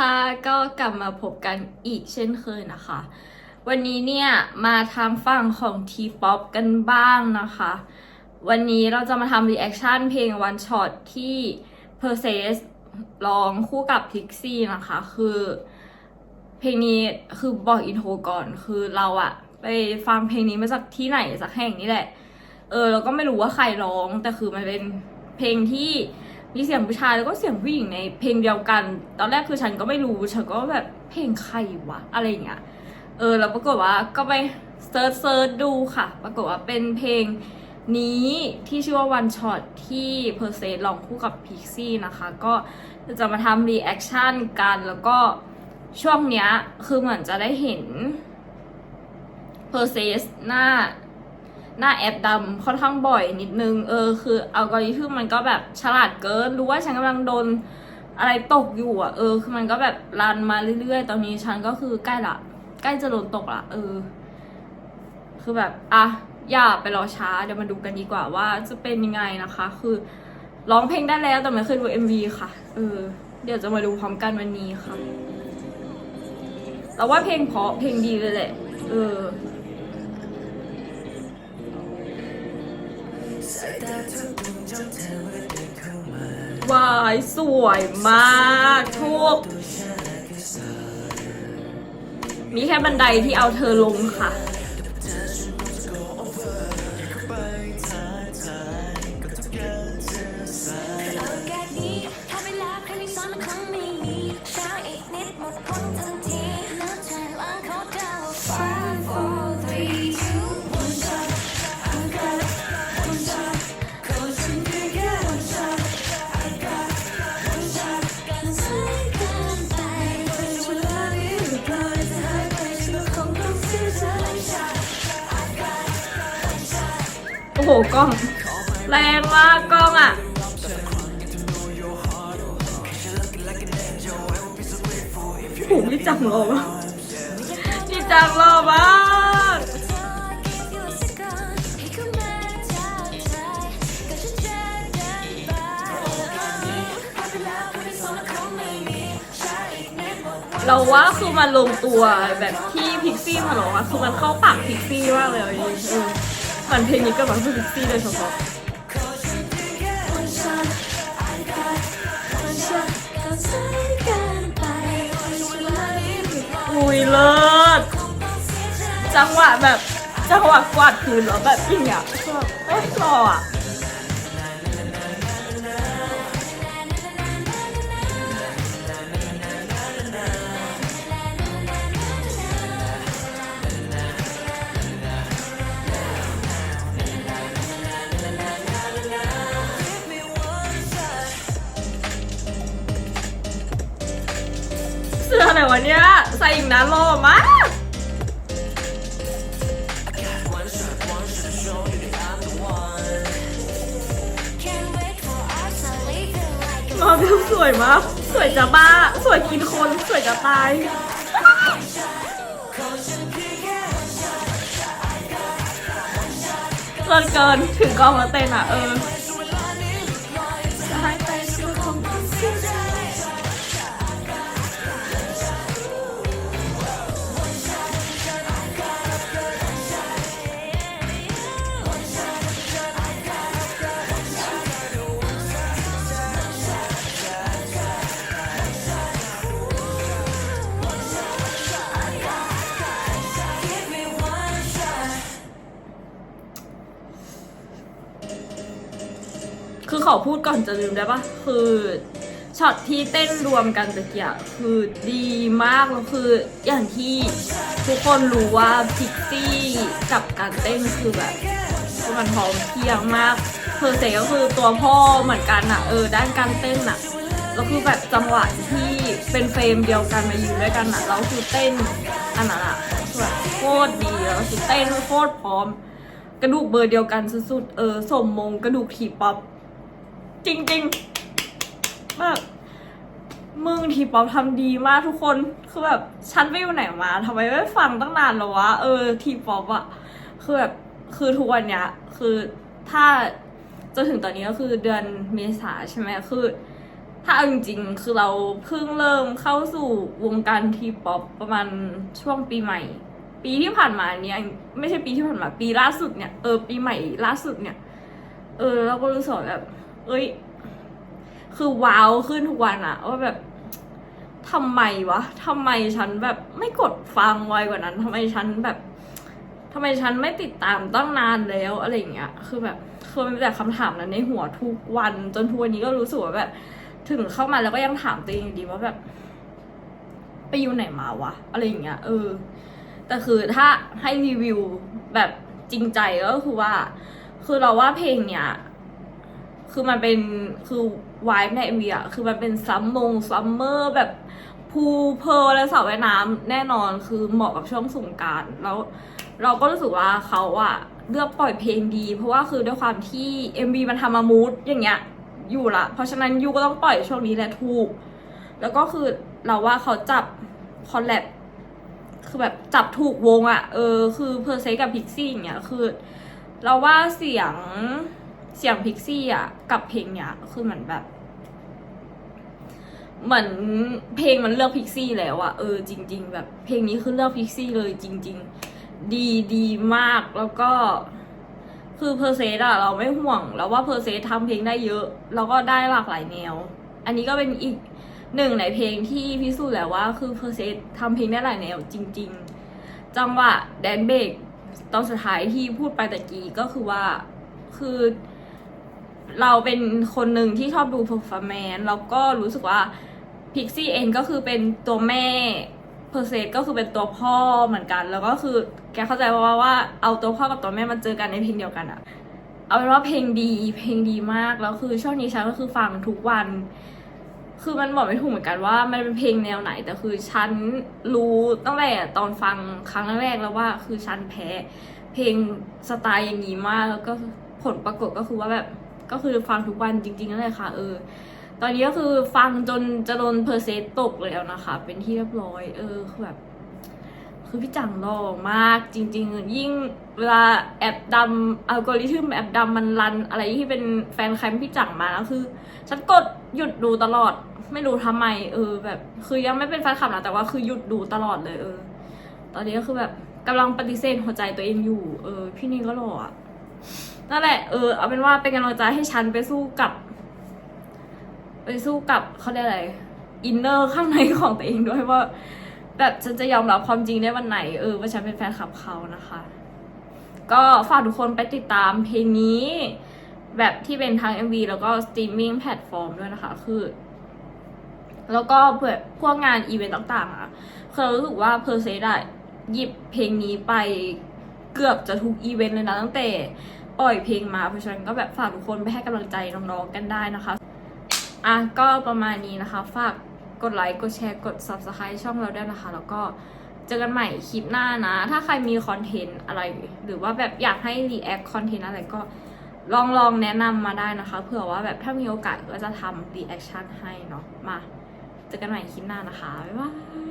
ค่ะก็กลับมาพบกันอีกเช่นเคยนะคะ วันนี้เนี่ยมาทางฝั่งของ T-POP กันบ้างนะคะ วันนี้เราจะมาทำรีแอคชั่นเพลง One Shot ที่ p e r s e s ร้องคู่กับ Pixie นะคะ คือเพลงนี้คือบอกอินโทรก่อนคือเราอะไปฟังเพลงนี้มาจากที่ไหนสักแห่งนี่แหละ เออเราก็ไม่รู้ว่าใครร้องแต่คือมันเป็นเพลงที่ มีเสียงผู้ชายแล้วก็เสียงผู้หญิงในเพลงเดียวกัน ตอนแรกคือฉันก็ไม่รู้ ฉันก็แบบเพลงใครวะอะไรอย่างเงี้ย เออ แล้วปรากฏว่าก็ไปเซิร์ชเซิร์ชดูค่ะ ปรากฏว่าเป็นเพลงนี้ที่ชื่อว่า One Shot ที่เพอร์เซสร้องคู่กับ Pixie นะคะ ก็จะมาทำรีแอคชั่นกัน แล้วก็ช่วงเนี้ย คือเหมือนจะได้เห็นเพอร์เซสหน้า หน้าแอปดำค่อนข้างบ่อยนิดนึง เออ คืออัลกอริทึมมันก็แบบฉลาดเกิน รู้ว่าฉันกำลังโดนอะไรตกอยู่อะ เออ คือมันก็แบบรันมาเรื่อยๆ ตอนนี้ฉันก็คือใกล้ละ ใกล้จะโดนตกละ เออ คือแบบ อะ อย่าไปรอช้า เดี๋ยวมาดูกันดีกว่าว่าจะเป็นยังไงนะคะ คือร้องเพลงได้แล้วแต่ไม่เคยดู MV ค่ะ เออ เดี๋ยวจะมาดูพร้อมกันวันนี้ค่ะ แต่ว่าเพลงเพราะเพลงดีเลยแหละ เออ วายสวยมากทุก มีแค่บันไดที่เอาเธอลงค่ะ กล้อง แรงมากกล้องอะโอ้โหนี่จังรอมานี่จังรอมากเราว่าคือมันลงตัวแบบที่พิกซี่มาหรอกอะคือมันเข้าปากพิกซี่มากเลย ฝันเพลงนี้ก็มาเพื่อพิกซี่โดยเฉพาะอุ้ยเลิศจังหวะแบบจังหวะกวาดพื้นเหรอแบบอิงอะคือบเอ้ยรออะ เสื้ออะไรวะเนี่ยใส่อีกนะหล่อมากมาเบลสวยมาก สวยจะบ้า สวยกินคน สวยจะตาย เกินเกินถึงกองแล้วเต้นอะ เออ อขอพูดก่อนจะลืมได้ปะคือช็อตที่เต้นรวมกันตะเกียบคือดีมากแล้วคืออย่างที่ทุกคนรู้ว่าพิกซี่กับการเต้นคือแบบมันพร้อมเพียงมากเพอร์เซก็คือตัวพ่อเหมือนกันอะเออด้านการเต้นอะแล้วคือแบบจังหวะที่เป็นเฟรมเดียวกันมาอยู่ด้วยกันอะแล้วคือเต้นอันนั้นอะคือแบบโคตรดีแล้วคือเต้นโคตรพร้อม กระดูกเบอร์เดียวกันสุดๆเออสมมงกระดูกทีป๊อป จริงๆแบบมึงทีป๊อปทำดีมากทุกคน คือแบบฉันไปอยู่ไหนมาทำไมไม่ฟังตั้งนานแล้ววะ เออทีป๊อปอะคือแบบ คือทุกวันเนี้ย คือถ้าจนถึงตอนนี้ก็คือเดือนเมษาใช่ไหมคือ ถ้าเอาจริงๆ คือเราเพิ่งเริ่มเข้าสู่วงการทีป๊อปประมาณช่วงปีใหม่ ปีที่ผ่านมาเนี่ยไม่ใช่ปีที่ผ่านมา ปีล่าสุดเนี่ย เออปีใหม่ล่าสุดเนี่ย เออเราก็รู้สึกแบบ เอ้ย คือว้าวขึ้นทุกวันอะว่าแบบทำไมวะทำไมฉันแบบไม่กดฟังไวกว่านั้นทำไมฉันแบบทำไมฉันไม่ติดตามตั้งนานแล้วอะไรอย่างเงี้ย คือแบบคือมันเป็นแต่คำถามนั้นในหัวทุกวัน จนทุกวันนี้ก็รู้สึกว่าแบบ ถึงเข้ามาแล้วก็ยังถามตัวเองอยู่ดีว่าแบบ ไปอยู่ไหนมาวะอะไรอย่างเงี้ย เออ แต่คือถ้าให้รีวิวแบบจริงใจก็คือว่า คือเราว่าเพลงเนี้ย คือมันเป็นคือวายในเอ็มวีอะคือมันเป็นซัมมงซัมเมอร์แบบภูเพร์ลและสระว่ายน้ำแน่นอนคือเหมาะกับช่วงสงการแล้วเราก็รู้สึกว่าเขาอะเลือกปล่อยเพลงดี เพราะว่าคือด้วยความที่ MV มันทำมามูดอย่างเงี้ยอยู่ละ เพราะฉะนั้นยูก็ต้องปล่อยช่วงนี้แหละถูก แล้วก็คือเราว่าเขาจับคอลแลบคือแบบจับถูกวงอะเออคือเพอร์เซกับพิกซี่อย่างเงี้ยคือ เราว่าเสียง เสียงพิกซี่อะ กับเพลงเนี้ยคือเหมือนแบบ เหมือนเพลงมันเลือกพิกซี่แล้วอะเออจริง ๆ แบบเพลงนี้คือเลือกพิกซี่เลยจริง ๆ ดีดีมากแล้วก็คือเพอร์เซสอะเราไม่ห่วง แล้วว่าเพอร์เซสทำเพลงได้เยอะแล้วก็ได้หลากหลายแนว อันนี้ก็เป็นอีกหนึ่งในเพลงที่พิสูจน์แล้วว่า คือเพอร์เซสทำเพลงได้หลายแนวจริง ๆ จังหวะแดนเบรกตอนสุดท้ายที่พูดไปตะกี้ก็คือว่าคือ เราเป็นคนหนึ่งที่ชอบดู performance แล้วก็รู้สึกว่าพิกซี่เองก็คือเป็นตัวแม่เพอร์เซสก็คือเป็นตัวพ่อเหมือนกัน แล้วก็คือแกเข้าใจว่าว่าเอาตัวพ่อกับตัวแม่มาเจอกันในเพลงเดียวกันอะเอาเป็นว่าเพลงดีเพลงดีมากแล้วคือช่วงนี้ฉันก็คือฟังทุกวัน คือมันบอกไม่ถูกเหมือนกันว่ามันเป็นเพลงแนวไหน แต่คือฉันรู้ตั้งแต่ตอนฟังครั้งแรกแล้วว่าคือฉันแพ้ เพลงสไตล์อย่างนี้มากแล้วก็ผลปรากฏก็คือว่าแบบ ก็คือฟังทุกวันจริงๆนั่นแหละค่ะ เออ ตอนนี้ก็คือฟังจนจะโดนเพอร์เซนต์ตกแล้วนะคะ เป็นที่เรียบร้อย เออคือแบบคือพี่จังหล่อมากจริง ๆ ยิ่งเวลาแอปดำอัลกอริทึมแอปดำมันรัน อะไรที่เป็นแฟนคลับพี่จังมาแล้วคือ ฉันกดหยุดดูตลอด ไม่รู้ทำไม เออ แบบ คือยังไม่เป็นแฟนคลับนะแต่ว่าคือหยุดดูตลอดเลย เออ ตอนนี้ก็คือแบบกำลังปฏิเสธหัวใจตัวเองอยู่ เออ พี่นี่ก็หล่ออะ นั่นแหละเออเอาเป็นว่าเป็นกำลังใจให้ฉันไปสู้กับ ไปสู้กับเขาเรียกอะไรอินเนอร์ข้างในของตัวเองด้วยว่า แบบฉันจะยอมรับความจริงได้วันไหนเออว่าฉันเป็นแฟนคลับเขานะคะ ก็ฝากทุกคนไปติดตามเพลงนี้ แบบที่เป็นทาง MV แล้วก็สตรีมมิ่งแพลตฟอร์มด้วยนะคะคือแล้วก็เผื่อพวกงานอีเวนต์ต่างๆอะเรารู้สึกว่าเพอร์เซสอะหยิบเพลงนี้ไปเกือบจะทุกอีเวนต์เลยนะตั้งแต่ ปล่อยเพลงมา เพราะฉะนั้นก็แบบฝากทุกคนไปให้กำลังใจน้องๆกันได้นะคะ อะก็ประมาณนี้นะคะ ฝากกดไลค์ กดแชร์ กด subscribe ช่องเราด้วยนะคะ แล้วก็เจอกันใหม่คลิปหน้านะ ถ้าใครมีคอนเทนต์อะไร หรือว่าแบบอยากให้ react คอนเทนต์อะไรก็ลองลองแนะนำมาได้นะคะ เผื่อว่าแบบถ้ามีโอกาสก็จะทำ reaction ให้เนาะ มา เจอกันใหม่คลิปหน้านะคะ บ๊ายบาย